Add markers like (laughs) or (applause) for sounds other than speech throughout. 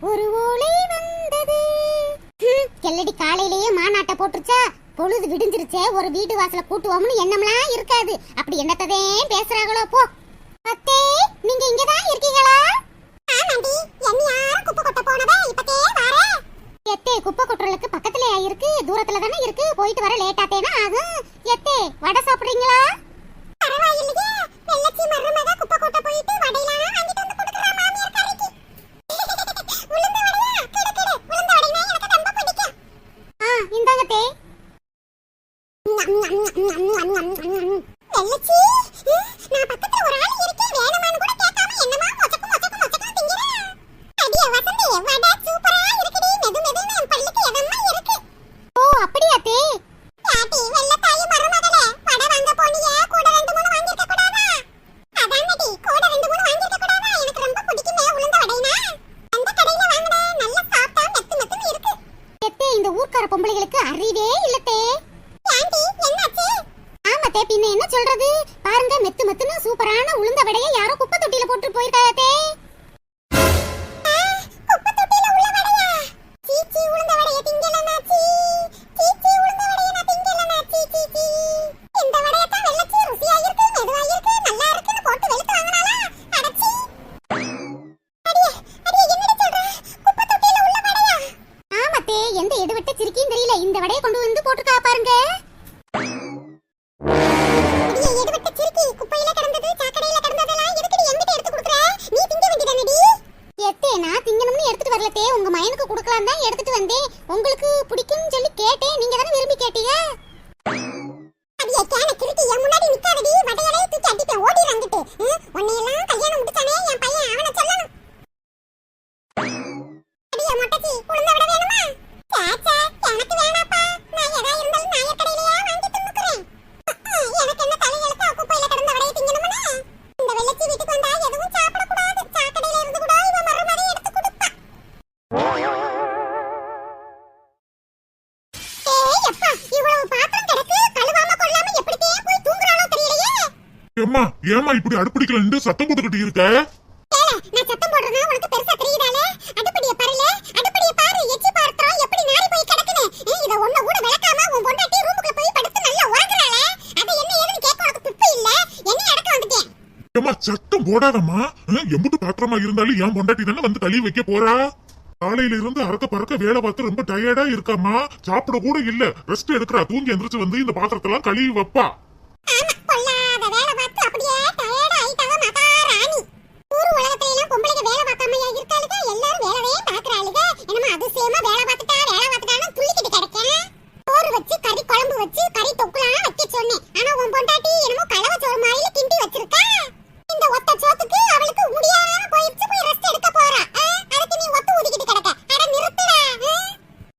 ஒரு ஓலை வந்தது. கெல்லடி காலையிலேயே மாநாட்டை போட்டுருச்சா? பொழுது விடிஞ்சிருச்சே ஒரு வீடு வாசல கூட்டுவோம்னு எண்ணம்லாம் இருக்காது. அப்படி என்னத்ததே பேசுறாங்களோ போ. அத்தே நீங்க இங்கதான் இருக்கீங்களா? ஆமாண்டி குப்பை கொட்ட போனவே இப்பதே வரே. எத்தே குப்பை கொட்டுறதுக்கு பக்கத்துல இருக்கு? தூரத்துல தானே இருக்கு? போயிட்டு வர லேட்டாத்தேனா ஆகும். எத்தே வடை சாப்பிடுறீங்களா? எத்தே இந்த ஊர்க்கார பொம்பளைகளுக்கு அறிவே இல்லத்தே ஆண்டி என்னாச்சு? ஆமாத்தே பின்ன என்ன சொல்றது? பாருங்க மெத்து மெத்துன்னு சூப்பரான உளுந்த வடையை யாரோ குப்பை தொட்டியில போட்டு போயிருக்காத்தே குப்பை தொட்டியில உள்ள வடையா? சீச்சி உளுந்த வடைய திங்கல எடுத்துட்டு வரலத்தே. உங்க மயனுக்கு கொடுக்கலாம் தான் எடுத்துட்டு வந்தேன். உங்களுக்கு பிடிக்கும்னு சொல்லி கேட்டேன். நீங்க தானே விரும்பி கேட்டீங்க? அடியே கேன கிறுக்கி என் முன்னாடி நிக்காதடி. வடையலே தூக்கி அடிப்பேன். ஓடி ரங்கிட்டு உன்னையெல்லாம் கல்யாணம் முடிச்சானே என் பையன். அவனை சொல்லணும். அடியே மொட்டச்சி உளுந்த விட வேணுமா? சாச்சா எனக்கு வேணாப்பா. நான் எதா இருந்தாலும் நாயர் கடையிலயா வாங்கி ஏம்மா ஏம்மா இப்படி அடுப்பிடிக்கல நின்று சத்தம் போட்டுக்கிட்டு இருக்க? நான் சத்தம் போடுறதா உனக்கு பெருசா தெரியுதாலே அடுப்படிய பாருல அடுப்படிய பாரு எச்சி பாத்திரம் எப்படி நாரி போய் கிடக்குது? ஏய், இத ஒண்ணு கூட விளக்காம உன் பொண்டாட்டி ரூமுக்குள்ள போய் படுத்து நல்லா உறங்குறாளே. அது என்ன ஏதுன்னு கேட்க உனக்கு துப்பு இல்ல? என்ன அடக்க வந்துட்டேன். ஏம்மா சத்தம் போடாதம்மா. எம்புட்டு பாத்திரமா இருந்தாலும் என் பொண்டாட்டி தானே வந்து கழுவி வைக்க போறா? காலையில இருந்து அறக்க பறக்க வேலை பார்த்து ரொம்ப டயர்டா இருக்காம்மா. சாப்பிட கூட இல்ல. ரெஸ்ட் எடுக்கிறா. தூங்கி எந்திரிச்சு வந்து இந்த பாத்திரத்தெல்லாம் கழுவி வைப்பா. ஊர் உலகத்துல எல்லாம் பொம்பளைங்க வேலை பார்க்காமயா இருக்காளுங்க எல்லாரும் வேலையே பாக்குறாளுங்க என்னமா அதிசயமா வேலை பார்த்துட்டா வேலை பார்த்துட்டான்னு துள்ளிக்கிட்டு கிடக்கேன். சோறு வச்சு கறி குழம்பு வச்சு கறி தொக்குலாம் வைக்க சொன்னேன். ஆனா உன் பொண்டாட்டி என்னமோ கலவை சோறு மாதிரில கிண்டி வச்சிருக்கா. இந்த ஒத்த சோத்துக்கு அவளுக்கு முடியாம போயிடுச்சு போய் ரெஸ்ட் எடுக்க போறா. அதுக்கு நீ ஒத்து ஊதிக்கிட்டு கிடக்க. அட நிறுத்துடா.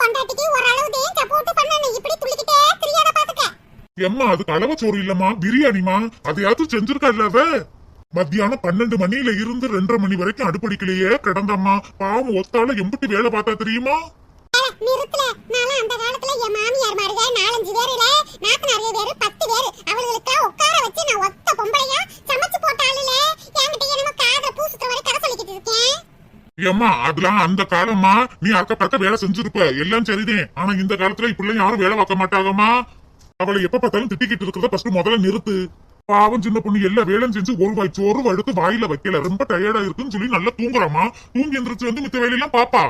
பொண்டாட்டிக்கு ஒரு அளவு தேன் சப்போர்ட் பண்ணணும். இப்படி துள்ளிக்கிட்டே தெரியாத பாத்துக்க. எம்மா அது கலவை சோறு இல்லம்மா. பிரியாணிமா அதையாச்சும் செஞ்சிருக்கா இல்லவ மத்தியானம் பன்னெண்டு மணியில இருந்து ரெண்டரை மணி வரைக்கும் அடுப்படிக்கலையே கிடந்தம்மா. பாவம் ஒத்தால எம்புட்டு வேலை பார்த்தா தெரியுமா? ஏம்மா அதெல்லாம் அந்த காலம்மா. நீ அக்க பக்க வேலை செஞ்சிருப்ப. எல்லாம் சரிதேன். ஆனா இந்த காலத்துல இப்படிலாம் யாரும் வேலை பார்க்க மாட்டாங்கம்மா. அவளை எப்ப பார்த்தாலும் திட்டிக்கிட்டு இருக்கிறத ஃபர்ஸ்ட் முதல்ல நிறுத்து. பாவம் சின்ன பொண்ணு எல்லா வேலையும் செஞ்சு ஒரு வாய் சோறு எடுத்து வாயில வைக்கல. ரொம்ப டயர்டா இருக்குன்னு சொல்லி நல்லா தூங்குறாமா தூங்கி எந்திரிச்சு வந்து மித்த வேலையெல்லாம் பாப்பா.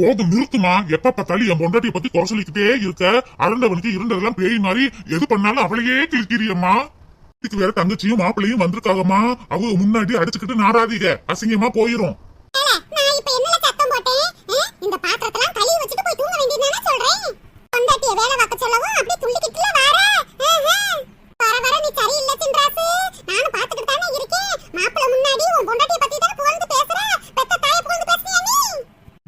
போதும் நிறுத்துமா? எப்ப பார்த்தாலும் என் பொண்டாட்டிய பத்தி குறை சொல்லிக்கிட்டே இருக்க. அரண்டவனுக்கு இருண்டதெல்லாம் பேய் மாதிரி. எது பண்ணாலும் அவளையே கிழிக்கிறியம்மா. இதுக்கு வேற தங்கச்சியும் மாப்பிள்ளையும் வந்திருக்காகம்மா. அவங்க முன்னாடி அடிச்சுக்கிட்டு நாராதீங்க அசிங்கமா போயிரும். நான் இந்த பொண்டாட்டிய வேலை பார்க்க சொல்லவும் அப்படியே துள்ளிக்கிட்டுல வார. வர வர நீ சரியில்லை சின்ராசு. நானும் பாத்துக்கிட்டு தானே இருக்கேன். மாப்பிள்ள முன்னாடி உன் பொண்டாட்டி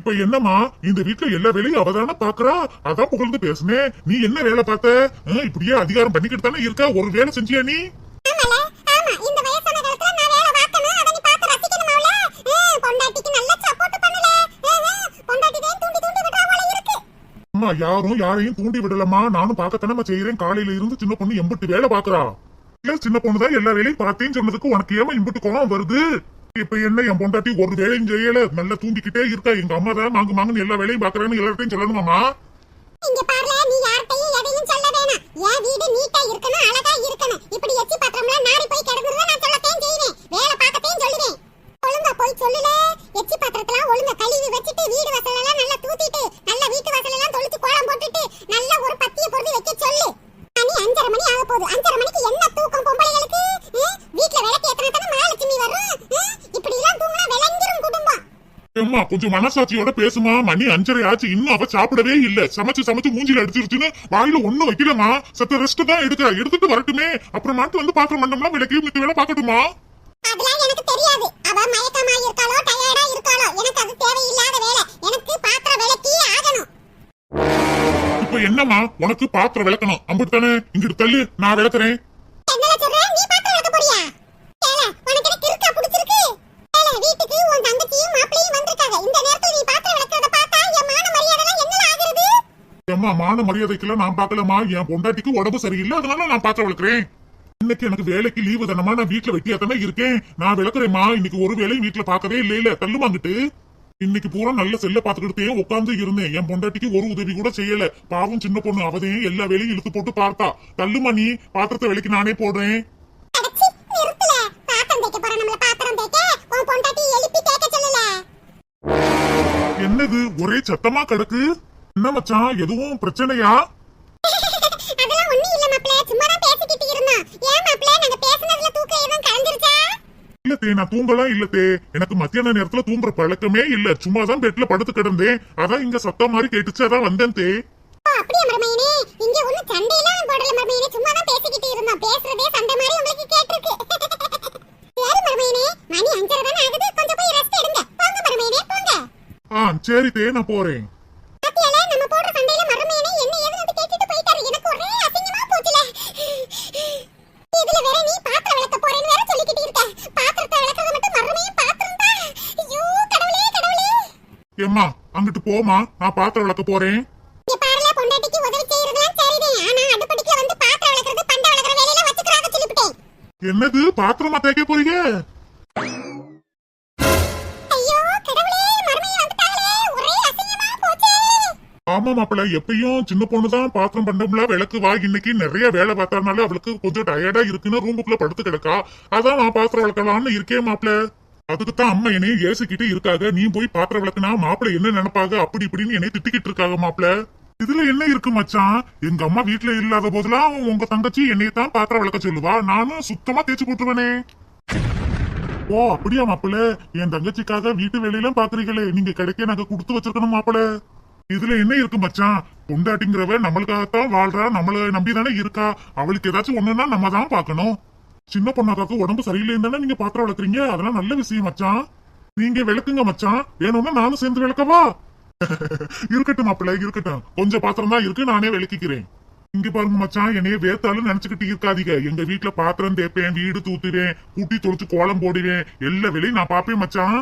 இப்ப என்னம்மா? இந்த வீட்ல எல்லா வேலையும் அவதானே பாக்குறா? அதான் புகழ்ந்து பேசுனேன் நீ என்ன வேலை பார்த்த? இப்படியே அதிகாரம் பண்ணிக்கிட்டு தானே இருக்க? ஒரு வேலை செஞ்சியா நீ? யாரும் யாரையும் தூண்டி விடலம்மா. நானும் பார்க்கத்தானே செய்யறேன் காலையில இருந்து சின்ன பொண்ணு எம்பிட்டு வேலை பாக்குறா சின்ன பொண்ணு தான் எல்லா வேலையும் பார்த்தேன்னு சொன்னதுக்கு உனக்கு ஏமா இம்பிட்டு கோவம் வருது? இப்ப என்ன என் பொண்டாட்டி ஒரு வேலையும் செய்யல? நல்லா தூங்கிக்கிட்டே இருக்கா. எங்க அம்மா தான் மாங்கு மாங்குன்னு எல்லா வேலையும் பாக்குறேன்னு எல்லார்ட்டையும் சொல்லணுமாமா இங்க பாருல நீ யார்ட்டையும் எதையும் சொல்ல வேணாம். என் வீடு நீட்டா இருக்கணும் அழகா இருக்கணும். இப்படி எச்சி பாத்திரம்ல நாரி போய் கிடக்குறத நான் சொல்லத்தையும் செய்வேன். வேலை பார்க்கத்தையும் சொல்லுவேன். ஒழுங்கா போய் சொல்லுல எச்சி பாத்திரத்தெல்லாம் ஒழுங்கா கழுவி வச்சுட்டு ஏம்மா கொஞ்சம் மனசாட்சியோட பேசுமா? மணி அஞ்சரை ஆச்சு இன்னும் அவ சாப்பிடவே இல்ல. சமைச்சு சமைச்சு மூஞ்சில அடிச்சிருச்சுன்னு வாயில ஒண்ணும் வைக்கலமா சத்த ரெஸ்ட் தான் எடுக்க எடுத்துட்டு வரட்டுமே. அப்புறம் மாட்டு வந்து பாத்திரம் மண்டம்லாம் விளக்கி மித்த வேலை பாக்கட்டுமா அதெல்லாம் எனக்கு தெரியாது. அவ மயக்கமா இருக்காளோ டயர்டா இருக்காளோ எனக்கு அது தேவையில்லாத வேலை. எனக்கு பாத்திரம் விளக்கியே ஆகணும். இப்ப என்னம்மா? உனக்கு பாத்திரம் விளக்கணும். அம்பிட்டு இங்கிட்டு தள்ளு. நான் விளக்குறேன். ஏம்மா மான மரியாதைக்கெல்லாம் நான் பார்க்கலமா என் பொண்டாட்டிக்கு உடம்பு சரியில்லை அதனால நான் பாத்திரம் விளக்குறேன். இன்னைக்கு எனக்கு வேலைக்கு லீவு தானமா நான் வீட்டுல வெட்டியா தானே இருக்கேன். நான் விளக்குறேம்மா இன்னைக்கு ஒரு வேலையும் வீட்டுல பார்க்கவே இல்ல இல்ல தள்ளுமாங்கிட்டு இன்னைக்கு பூரா நல்ல செல்ல பாத்துக்கிட்டே உட்கார்ந்து இருந்தேன். என் பொண்டாட்டிக்கு ஒரு உதவி கூட செய்யல. பாவம் சின்ன பொண்ணு அவதையும் எல்லா வேலையும் இழுத்து போட்டு பார்த்தா. தள்ளுமா நீ? பாத்திரத்தை விலைக்கு நானே போடுறேன். என்னது? ஒரே சத்தமா கிடக்கு? என்ன மச்சான்? எதுவும் பிரச்சனையா? அதெல்லாம் ஒண்ணும் இல்ல மாப்ள சும்மா தான் பேசிக்கிட்டு இருந்தோம். ஏன் மாப்ள நாங்க பேசுனதுல தூக்கம் எதுவும் கலந்துருச்சா நான் தூங்கலாம் இல்ல தே. எனக்கு மத்தியான நேரத்துல தூங்குற பழக்கமே இல்ல. சும்மா தான் பெட்ல படுத்து கிடந்தேன். அதான் இங்க சத்தம் மாதிரி கேட்டுச்சு. அதான் வந்தேன் தே. அப்படியே மருமையனே இங்க ஒண்ணும் சண்டையெல்லாம் போடல மருமையனே சும்மா தான் பேசிக்கிட்டு இருந்தோம். பேசுறதே சண்டை மாதிரி உங்களுக்கு கேட்டிருக்கு. சரி மருமையனே மணி அஞ்சரை தானே ஆகுது. கொஞ்சம் போய் ரெஸ்ட் எடுங்க. போங்க மருமையனே போங்க. ஆ சரி தே நான் போறேன். பாத்திரம் பாத்திரம் ஏம்மா அங்கிட்டு போமா நான் பாத்திரம் விளக்க போறேன். இங்க பாருல பொண்டாட்டிக்கு உதவி ஆமா மாப்பிள்ள எப்பயும் சின்ன பொண்ணுதான் பாத்திரம் பண்டம்ல விளக்கு வா. இன்னைக்கு நிறைய வேலை பார்த்தனால அவளுக்கு கொஞ்சம் டயர்டா இருக்குன்னு ரூமுக்குள்ள படுத்து கிடக்கா. அதான் நான் பாத்திரம் விளக்கலாம்னு இருக்கேன் மாப்பிள்ள. அதுக்குத்தான் அம்மா என்னையும் ஏசிக்கிட்டு இருக்காங்க. நீ போய் பாத்திரம் விளக்குனா மாப்பிள்ள என்ன நினைப்பாங்க? அப்படி இப்படின்னு என்னை திட்டிக்கிட்டு இருக்காங்க மாப்பிள்ள. இதுல என்ன இருக்கு மச்சான்? எங்க அம்மா வீட்டுல இல்லாத போதெல்லாம் உங்க தங்கச்சி என்னை தான் பாத்திரம் விளக்க சொல்லுவா. நானும் சுத்தமா தேய்ச்சி போட்டுருவேனே. ஓ அப்படியா மாப்பிள்ள? என் தங்கச்சிக்காக வீட்டு வேலையெல்லாம் பாக்குறீங்களே. நீங்க கிடைக்க நாங்க கொடுத்து வச்சிருக்கணும் மாப்பிள்ள. இதுல என்ன இருக்கு மச்சான்? பொண்டாட்டிங்கிறவ நம்மளுக்காகத்தான் வாழ்றா நம்மள நம்பி தானே இருக்கா? அவளுக்கு ஏதாச்சும் ஒண்ணுன்னா நம்ம தான் பாக்கணும் சின்ன பொண்ணாக்காக்கு உடம்பு சரியில்லைன்னு தானே நீங்க பாத்திரம் வளர்க்குறீங்க அதெல்லாம் நல்ல விஷயம் மச்சான். நீங்க விளக்குங்க மச்சான். வேணும்னா நானும் சேர்ந்து விளக்கவா (laughs) இருக்கட்டும் மாப்பிள்ள இருக்கட்டும். கொஞ்சம் பாத்திரம் தான் இருக்கு நானே விளக்கிக்கிறேன். இங்க பாருங்க மச்சான் என்னைய வேத்தாலும் நினைச்சுக்கிட்டு இருக்காதீங்க. எங்க வீட்டுல பாத்திரம் தேய்ப்பேன் வீடு தூத்துவேன் கூட்டி தொலைச்சு கோலம் போடுவேன். எல்லா வேலையும் நான் பாப்பேன் மச்சான்.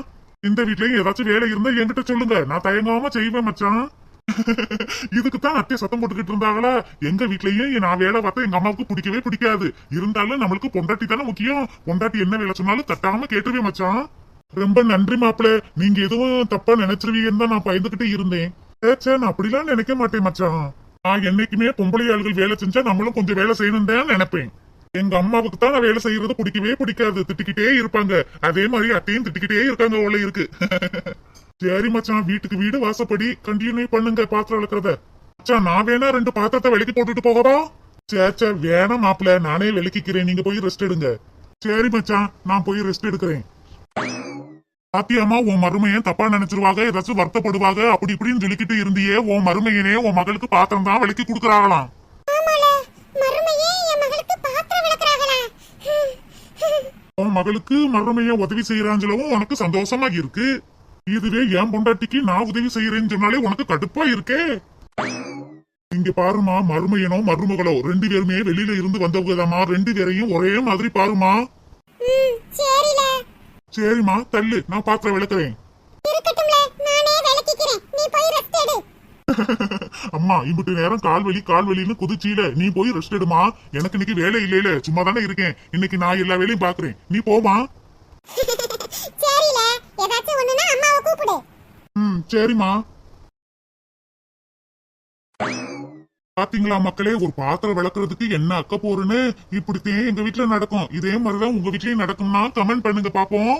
இந்த வீட்லயும் ஏதாச்சும் வேலை இருந்தா என்கிட்ட சொல்லுங்க. நான் தயங்காம செய்வேன் மச்சான். (laughs) இதுக்கு தான் அத்தை சத்தம் போட்டுக்கிட்டு இருந்தாங்களா. எங்க வீட்லயும் நான் வேலை பார்த்தா எங்க அம்மாவுக்கு பிடிக்கவே பிடிக்காது. இருந்தாலும் நம்மளுக்கு பொண்டாட்டி தானே முக்கியம். பொண்டாட்டி என்ன வேலை சொன்னாலும் தட்டாம கேட்டுருவேன் மச்சான். ரொம்ப நன்றி மாப்பிள்ள. நீங்க எதுவும் தப்பா நினைச்சிருவீங்கன்னு தான் நான் பயந்துகிட்டே இருந்தேன். சே, நான் அப்படிலாம் நினைக்க மாட்டேன் மச்சான். நான் என்னைக்குமே பொம்பளை ஆளுகள் வேலை செஞ்சா நம்மளும் கொஞ்சம் வேலை செய்யணும் தான் நினைப்பேன். எங்க அம்மாவுக்கு தான் நான் வேலை செய்யறது பிடிக்கவே பிடிக்காது. திட்டிக்கிட்டே இருப்பாங்க. அதே மாதிரி அத்தையும் திட்டிக்கிட்டே இருக்காங்க உள்ள இருக்கு. (laughs) சரி மச்சான் வீட்டுக்கு வீடு வாசப்படி கண்டினியூ பண்ணுங்க பாத்திரம் விளக்குறத மச்சான் நான் வேணா ரெண்டு பாத்திரத்தை விலக்கி போட்டுட்டு போகவா? சே சே வேணாம் மாப்பிள்ள நானே விளக்கிக்கிறேன் நீங்க போய் ரெஸ்ட் எடுங்க. சரி மச்சான் நான் போய் ரெஸ்ட் எடுக்கிறேன். பாத்தியாமா உன் மருமையன் தப்பா நினைச்சிருவாங்க ஏதாச்சும் வருத்தப்படுவாங்க அப்படி இப்படின்னு சொல்லிக்கிட்டு இருந்தியே உன் மருமையனே உன் மகளுக்கு பாத்திரம் தான் விலக்கி கொடுக்கறாங்களாம். உன் மகளுக்கு மருமைய உதவி செய்யறாஞ்சலவும் உனக்கு சந்தோஷமா இருக்கு. இதுவே என் பொண்டாட்டிக்கு நான் உதவி செய்யறேன்னு சொன்னாலே உனக்கு கடுப்பா இருக்கே. இங்க பாருமா மருமையனோ மருமகளோ ரெண்டு பேருமே வெளியில இருந்து வந்தவங்கதாம்மா ரெண்டு பேரையும் ஒரே மாதிரி பாருமா சரிம்மா தள்ளு. நான் பாத்திரம் விளக்குறேன். அம்மா இம்பிட்டு நேரம் கால் வலி கால் வலின்னு குதிச்சீல நீ போய் ரெஸ்ட் (laughs) எடுமா எனக்கு இன்னைக்கு வேலை இல்லையில சும்மா தானே இருக்கேன். இன்னைக்கு நான் எல்லா வேலையும் பாக்குறேன். நீ போமா (laughs) ம் சரிம்மா. பாத்தீங்களா மக்களே ஒரு பாத்திரம் விளக்குறதுக்கு என்ன அக்க போறேன்னு இப்படித்தான் எங்க வீட்டுல நடக்கும். இதே மாதிரிதான் உங்க வீட்லயும் நடக்கும்னா கமெண்ட் பண்ணுங்க பாப்போம்.